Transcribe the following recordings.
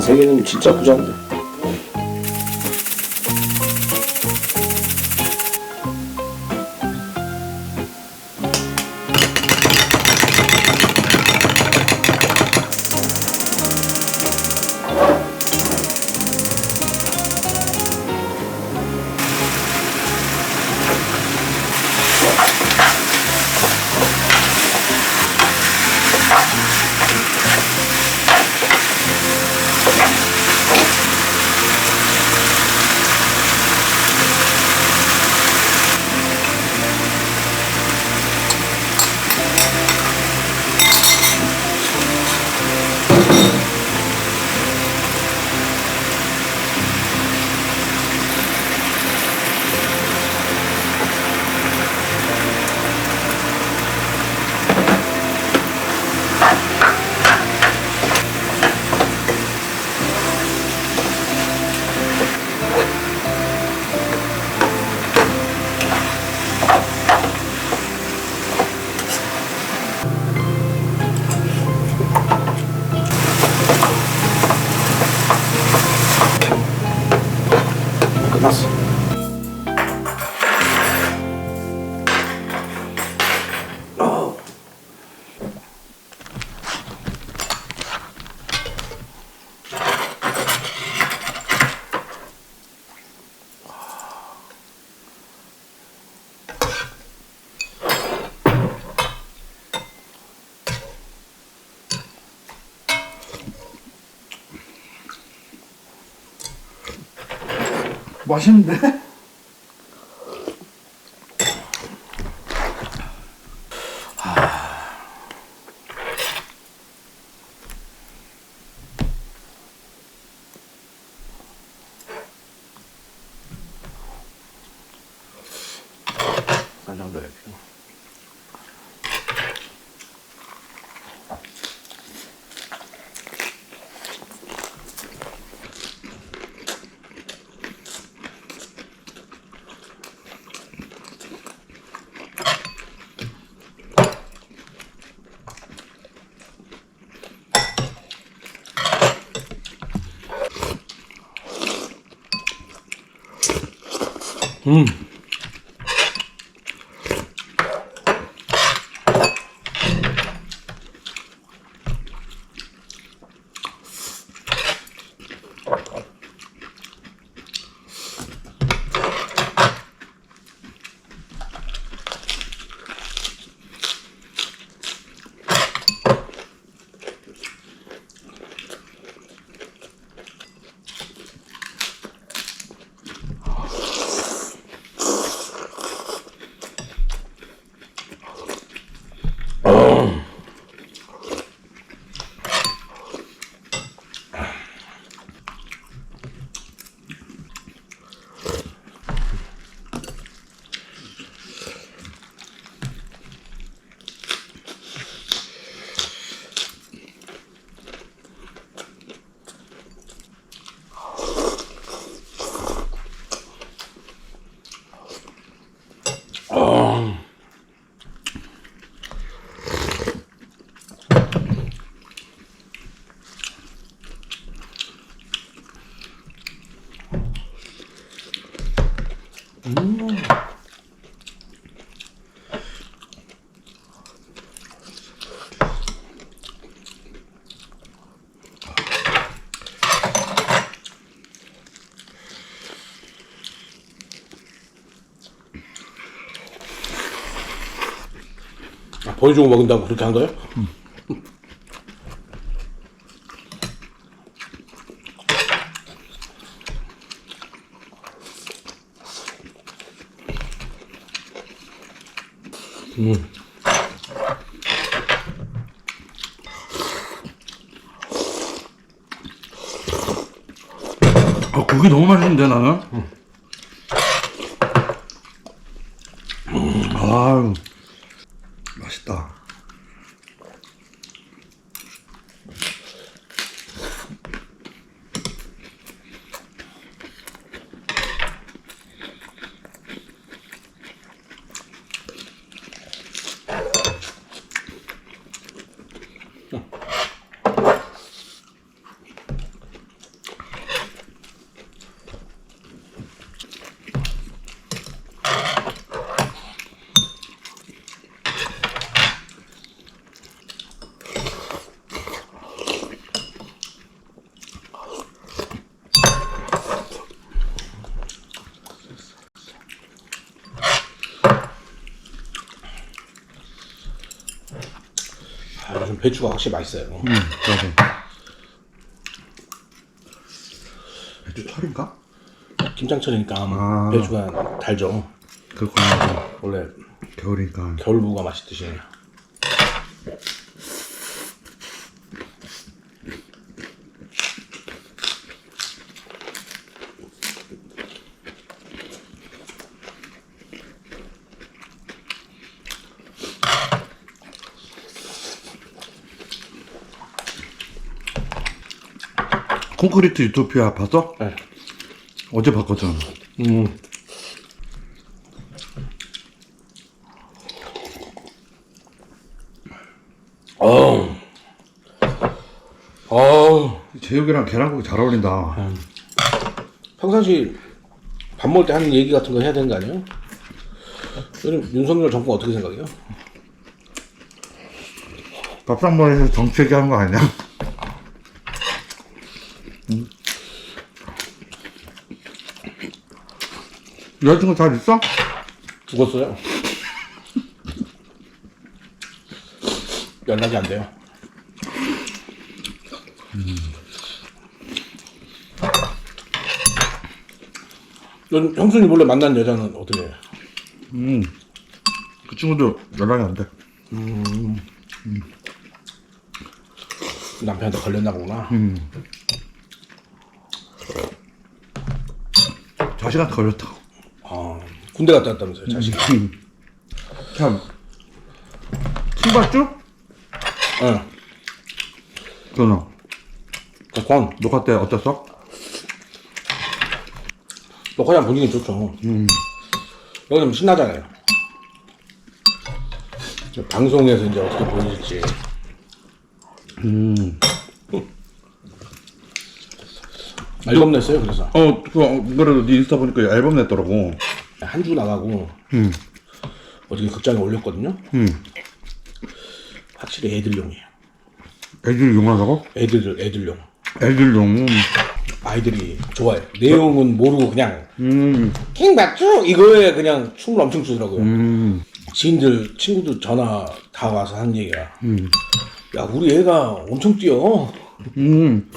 계란, 계란 세 개는 진짜 부자인데. 맛있는데? 간장 넣어야지. 음. 보여주고 먹는다고 그렇게 한 거예요? 음. 음. 고기 너무 맛있는데, 나는? 음. 아 요즘 배추가 확실히 맛있어요. 음, 맞아. 배추 철인가? 김장철이니까 아. 배추가 달죠. 그렇구나. 원래 겨울이니까. 겨울무가 맛있듯이. 콘크리트 유토피아 봤어? 네. 어제 봤거든. 음. 어우. 어우. 제육이랑 계란국이 잘 어울린다. 평상시 밥 먹을 때 하는 얘기 같은 거 해야 되는 거 아니에요? 요즘 윤석열 정권 어떻게 생각해요? 밥상머리에서 정치 얘기하는 거 아니야? 음. 여자친구 잘 있어? 죽었어요. 연락이 안 돼요. 요즘 형수님 몰래 만난 여자는 어떻게 해요? 음. 그 친구도 연락이 안 돼. 남편한테 걸렸나 보구나. 자식한테 걸렸다고. 아, 군대 갔다 왔다면서요, 자식. 참. 신발주? 응. 그 권, 녹화 때 어땠어? 녹화장 분위기 좋죠. 음. 여기는 신나잖아요. 저 방송에서 이제 어떻게 보일지. 음. 앨범 냈어요, 그래서. 어, 그거, 그래도 네 인스타 보니까 앨범 냈더라고. 한 주 나가고, 음. 어저께 극장에 올렸거든요. 음. 확실히 애들용이에요. 애들 용하다고? 애들, 애들용. 애들 용. 아이들이 좋아해. 내용은 모르고 그냥, 음. 킹 맞죠? 이거에 그냥 춤을 엄청 추더라고요. 음. 지인들, 친구들 전화 다 와서 하는 얘기가. 음. 야, 우리 애가 엄청 뛰어. 음.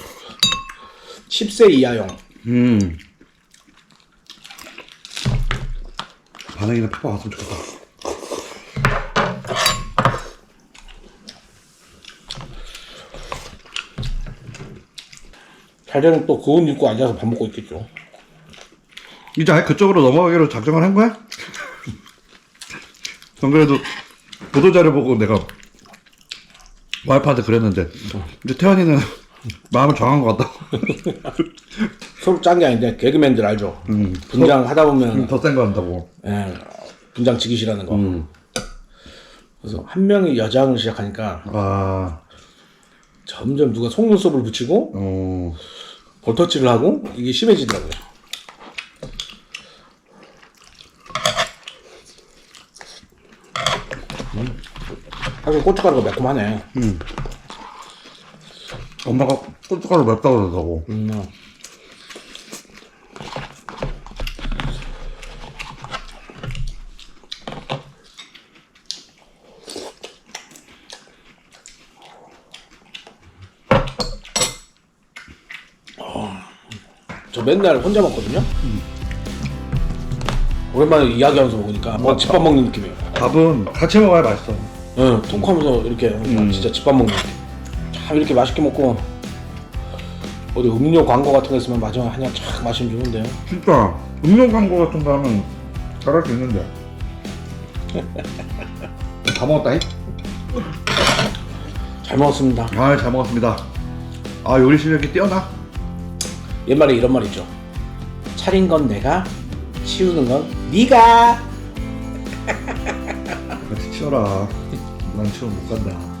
10세 이하형. 음. 반응이나 피파 왔으면 좋겠다. 잘 되면 또 그옷 입고 앉아서 밥 먹고 있겠죠. 이제 아예 그쪽으로 넘어가기로 작정을 한 거야? 전 그래도 보도자료 보고 내가 와이프한테 그랬는데 이제 태환이는 마음을 정한 것 같다. 서로 짠 게 아닌데 개그맨들 알죠. 분장 하다 보면 더 센 거 한다고. 예, 분장 지기 싫어하는 거. 음. 그래서 한 명이 여장을 시작하니까 아, 점점 누가 속눈썹을 붙이고 어, 볼터치를 하고 이게 심해지더라고요. 음. 사실 고춧가루가 매콤하네. 엄마가 고춧가루 맵다고 그러더라고. 음. 어, 저 맨날 혼자 먹거든요. 오랜만에 이야기하면서 먹으니까 뭐 집밥 먹는 느낌이에요. 밥은 같이 먹어야 맛있어. 응, 톡하면서 이렇게 음. 진짜 집밥 먹는 느낌. 참 이렇게 맛있게 먹고 어디 음료 광고 같은 거 있으면 마지막에 한잔 촥 마시면 좋은데요. 진짜 음료 광고 같은 거 하면 잘할 수 있는데. 다 먹었다잉? 잘 먹었습니다. 아, 잘 먹었습니다. 아, 요리 실력이 뛰어나. 옛말에 이런 말 있죠. 차린 건 내가, 치우는 건 네가. 같이 치워라. 난 치워 못 간다.